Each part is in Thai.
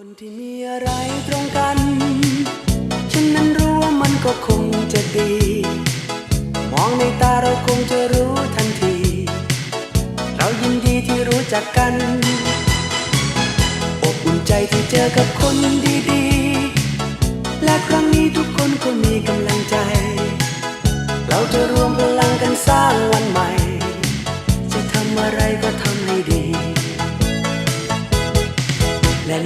คนที่มีอะไรตรงกัน ฉันนั้นรู้ว่ามันก็คงจะดี มองในตาเราคงจะรู้ทันที เรายินดีที่รู้จักกัน อบอุ่นใจที่เจอกับคนดีๆ และครั้งนี้ทุกคนก็มีกำลังใจ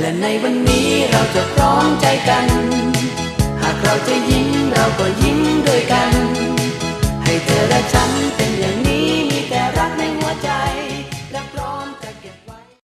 และในวันนี้เราจะพร้อมใจกัน หากเราจะยิ้มเราก็ยิ้มด้วยกัน